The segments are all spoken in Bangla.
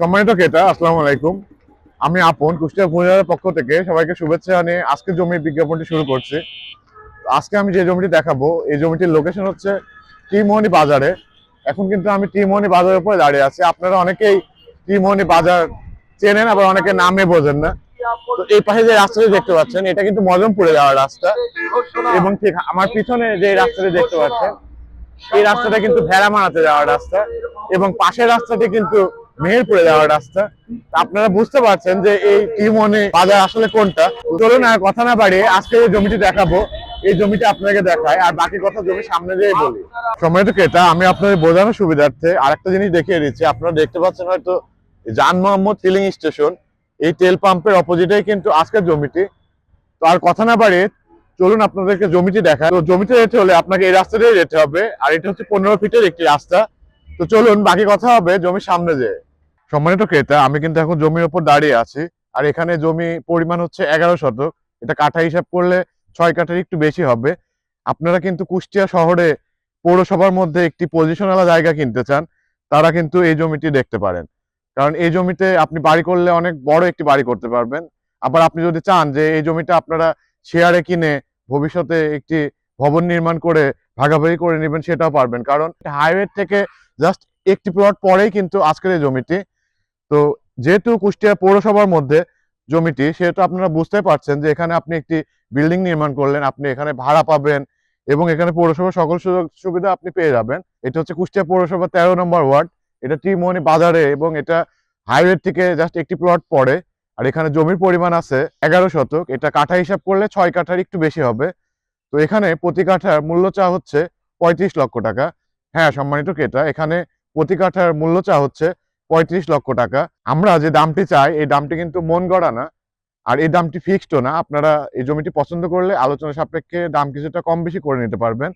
সম্মানিত ক্রেতা, আসসালামু আলাইকুম। আমি আপন কুষ্টিয়া ভূমিহারের পক্ষ থেকে সবাইকে শুভেচ্ছা জানিয়ে আজকে জমির বিজ্ঞাপনটি শুরু করছি। আজকে আমি যে জমিটি দেখাবো, এই জমিটির লোকেশন হচ্ছে টিমোহনী বাজারে। এখন কিন্তু আমি টিমোহনী বাজারের উপরে দাঁড়িয়ে আছি। আপনারা অনেকেই টিমোহনী বাজার চেনেন, আবার অনেকে নামে বোঝেন না। তো এই পাশে যে রাস্তাটি দেখতে পাচ্ছেন, এটা কিন্তু মজমপুরে যাওয়ার রাস্তা। এবং ঠিক আমার পিছনে যে রাস্তাটি দেখতে পাচ্ছেন, এই রাস্তাটা কিন্তু ভেড়া মারাতে যাওয়ার রাস্তা। এবং পাশের রাস্তাটি কিন্তু মেহেরপুরে যাওয়ার রাস্তা। আপনারা বুঝতে পারছেন যে এই টিমনে বাজার আসলে কোনটা। চলুন আর কথা না বাড়িয়ে আজকে এই জমিটি দেখাবো, এই জমিটা আপনাকে দেখায় আর বাকি কথা জমি সামনে দিয়ে বলি। সময়টা ক্রেতা আমি আপনাদের বোঝানোর সুবিধার্থে আরেকটা জিনিস দেখিয়ে দিচ্ছি। আপনারা দেখতে পাচ্ছেন হয়তো জান মোহাম্মদ ফিলিং স্টেশন। এই তেল পাম্পের অপোজিটেই কিন্তু আজকের জমিটি। তো আর কথা না বাড়িয়ে চলুন আপনাদেরকে জমিটি দেখা তো জমিতে যেতে হলে আপনাকে এই রাস্তা দিয়ে যেতে হবে, আর এটা হচ্ছে পনেরো ফিটের একটি রাস্তা। তো চলুন, বাকি কথা হবে জমির সামনে যে। সম্মানিত ক্রেতা, আমি কিন্তু এখন জমির উপর দাঁড়িয়ে আছি, আর এখানে জমি পরিমাণ হচ্ছে এগারো শতক। এটা কাঠা হিসাব করলে ছয় কাঠার একটু বেশি হবে। আপনারা কিন্তু কুষ্টিয়া শহরে পৌরসভার মধ্যে একটি পজিশনালা জায়গা কিনতে চান, তারা কিন্তু এই জমিটি দেখতে পারেন। কারণ এই জমিতে আপনি বাড়ি করলে অনেক বড় একটি বাড়ি করতে পারবেন। আবার আপনি যদি চান যে এই জমিটা আপনারা শেয়ারে কিনে ভবিষ্যতে একটি ভবন নির্মাণ করে ভাগাভাগি করে নেবেন, সেটাও পারবেন। কারণ হাইওয়ে থেকে জাস্ট একটি প্লট পরেই কিন্তু আজকের এই জমিটি। তো যেহেতু কুষ্টিয়া পৌরসভার মধ্যে জমিটি, সেহেতু আপনারা বুঝতে পারছেন যে এখানে আপনি একটি বিল্ডিং নির্মাণ করলেন, আপনি এখানে ভাড়া পাবেন এবং এখানে পৌরসভার সকল সুযোগ সুবিধা আপনি পেয়ে যাবেন। এটা হচ্ছে কুষ্টিয়া পৌরসভা তেরো নম্বর ওয়ার্ড। এটা ত্রিমোহনী বাজারে এবং এটা হাইওয়ে থেকে জাস্ট একটি প্লট পড়ে। আর এখানে জমির পরিমাণ আছে এগারো শতক। এটা কাঠা হিসাব করলে ছয় কাঠার একটু বেশি হবে। তো এখানে প্রতি কাঠার মূল্য চা হচ্ছে পঁয়ত্রিশ লক্ষ টাকা। হ্যাঁ সম্মানিত ক্রেতা, এখানে প্রতি কাঠার মূল্য চা হচ্ছে পঁয়ত্রিশ লক্ষ টাকা। আমরা যে দামটি চাই, এই দামটি কিন্তু মন গড়া না, আর এই দামটি ফিক্সডও না। আপনারা এই জমিটি পছন্দ করলে আলোচনা সাপেক্ষে দাম কিছুটা কম বেশি করে নিতে পারবেন।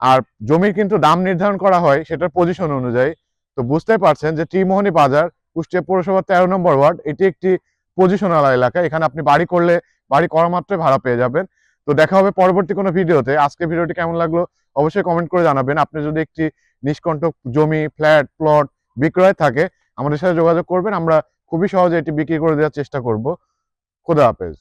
আর জমির কিন্তু দাম নির্ধারণ করা হয় সেটার পজিশন অনুযায়ী। তো বুঝতে পারছেন যে ত্রিমোহনী বাজার, কুষ্টিয়া পৌরসভা তেরো নম্বর ওয়ার্ড, এটি একটি পজিশনাল এলাকা। এখানে আপনি বাড়ি করলে, বাড়ি করা মাত্রই ভাড়া পেয়ে যাবেন। তো দেখা হবে পরবর্তী কোনো ভিডিওতে। আজকে ভিডিওটি কেমন লাগল অবশ্যই কমেন্ট করে জানাবেন। আপনি যদি একটি নিষ্কণ্টক জমি ফ্ল্যাট প্লট বিক্রয় থাকে, আমাদের সাথে যোগাযোগ করবেন। আমরা খুবই সহজে এটি বিক্রি করে দেওয়ার চেষ্টা করব। খোদা হাফেজ।